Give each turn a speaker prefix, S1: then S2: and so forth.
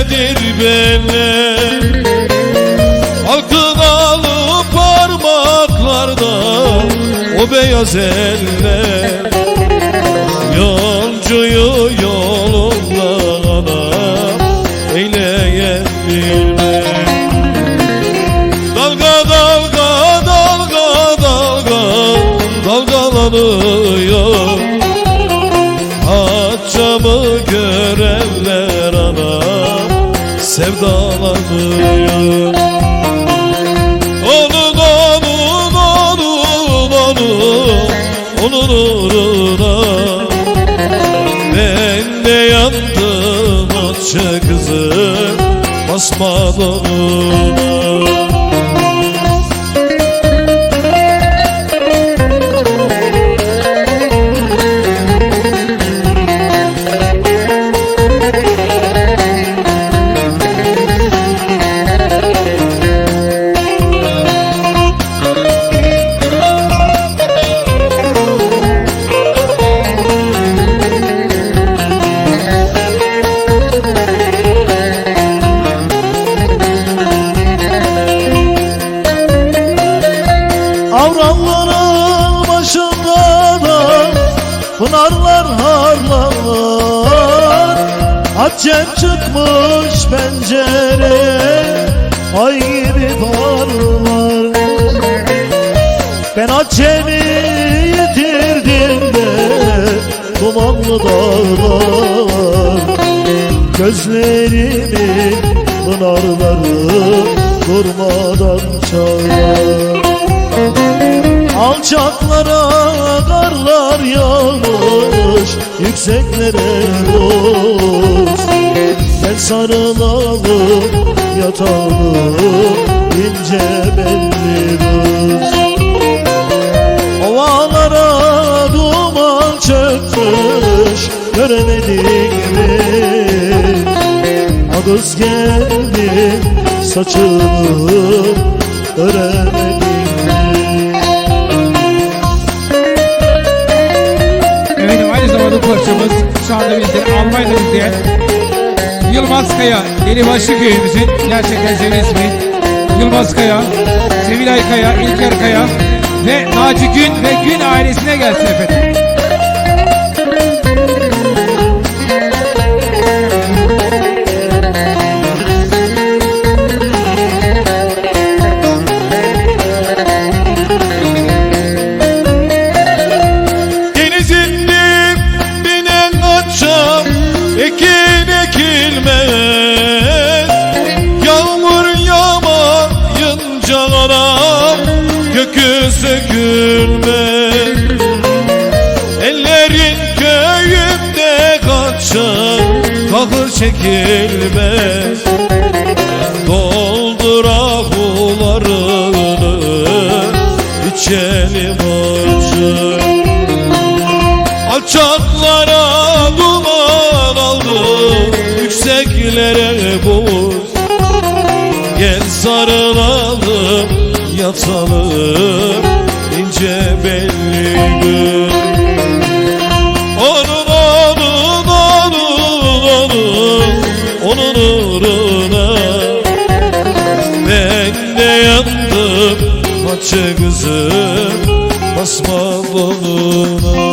S1: çiftedir beller Halkın alı parmaklarda o beyaz eller. Yolcuyu yolunda adam eyleyen bilmez onun uğruna Ben de yandım atça kızım basmadığına
S2: Avranların Haccem çıkmış pencereye Ay gibi parlar Ben Haccem'i yitirdim de Dumanlı dağlar. Gözlerimin pınarları Durmadan çağlar Alçaklara karlar yağmış Yükseklere dost. Ben sarılalım yatalım ince belli dost. Ovalara duman çökmüş Göremedik mi? Ağız geldi saçını Öremedik
S3: anda bizleri Almanya'da Yılmaz Kaya, Delibaşı köyümüzün gerçekten senin ismi Yılmaz Kaya, Sevilay Kaya, İlker Kaya ve Naci Gün ve Gün ailesine gelsin efendim.
S1: Anam Gökü sökülmez Ellerin köyümde kaçar Kahır çekilmez Doldur ahularını içelim acı Alçaklara duman aldı Yükseklere buz Gel sarılalım yatalım ince belli gün Onun onun onun onun Onun uğruna. Ben de yandım Hacı kızım Basma boluna